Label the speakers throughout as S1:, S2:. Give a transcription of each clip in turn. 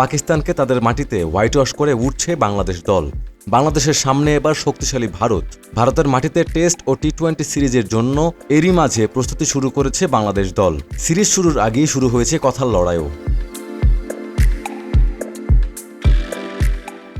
S1: পাকিস্তানকে তাদের মাটিতে হোয়াইট ওয়াশ করে উঠছে বাংলাদেশ দল। বাংলাদেশের সামনে এবার শক্তিশালী ভারত। ভারতের মাটিতে টেস্ট ও টি টোয়েন্টি সিরিজের জন্য এরই মাঝে প্রস্তুতি শুরু করেছে বাংলাদেশ দল। সিরিজ শুরুর আগেই শুরু হয়েছে কথার লড়াইও।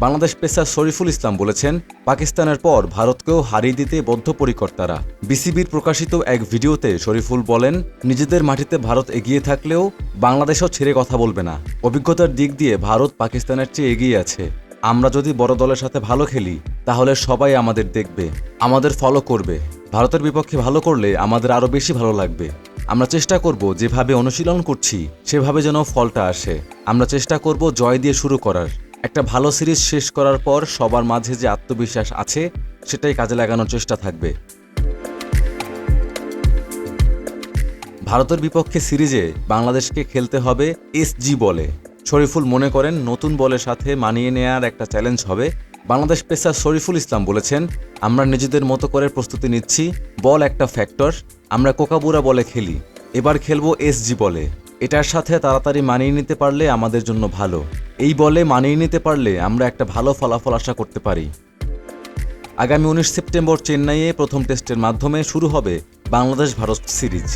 S1: বাংলাদেশ পেসার শরীফুল ইসলাম বলেছেন, পাকিস্তানের পর ভারতকেও হারিয়ে দিতে বদ্ধপরিকর তারা বিসিবির প্রকাশিত এক ভিডিওতে শরীফুল বলেন, নিজেদের মাটিতে ভারত এগিয়ে থাকলেও বাংলাদেশও ছেড়ে কথা বলবে না। অভিজ্ঞতার দিক দিয়ে ভারত পাকিস্তানের চেয়ে এগিয়ে আছে। আমরা যদি বড় দলের সাথে ভালো খেলি, তাহলে সবাই আমাদের দেখবে, আমাদের ফলো করবে। ভারতের বিপক্ষে ভালো করলে আমাদের আরও বেশি ভালো লাগবে। আমরা চেষ্টা করব যেভাবে অনুশীলন করছি, সেভাবে যেন ফলটা আসে। আমরা চেষ্টা করব জয় দিয়ে শুরু করার। একটা ভালো সিরিজ শেষ করার পর সবার মাঝে যে আত্মবিশ্বাস আছে, সেটাই কাজে লাগানোর চেষ্টা থাকবে। ভারতের বিপক্ষে সিরিজে বাংলাদেশকে খেলতে হবে এসজি বলে। শরীফুল মনে করেন, নতুন বলের সাথে মানিয়ে নেয়ার একটা চ্যালেঞ্জ হবে। বাংলাদেশ পেসার শরীফুল ইসলাম বলেছেন, আমরা নিজেদের মতো করে প্রস্তুতি নিচ্ছি, বল একটা ফ্যাক্টর, আমরা কোকাবুরা বলে খেলি, এবার খেলব এসজি বলে। এটার সাথে তাড়াতাড়ি মানিয়ে নিতে পারলে আমাদের জন্য ভালো। এই বলে মানিয়ে নিতে পারলে আমরা একটা ভালো ফলাফল আশা করতে পারি। আগামী উনিশ সেপ্টেম্বর চেন্নাইয়ে প্রথম টেস্টের মাধ্যমে শুরু হবে বাংলাদেশ ভারত সিরিজ।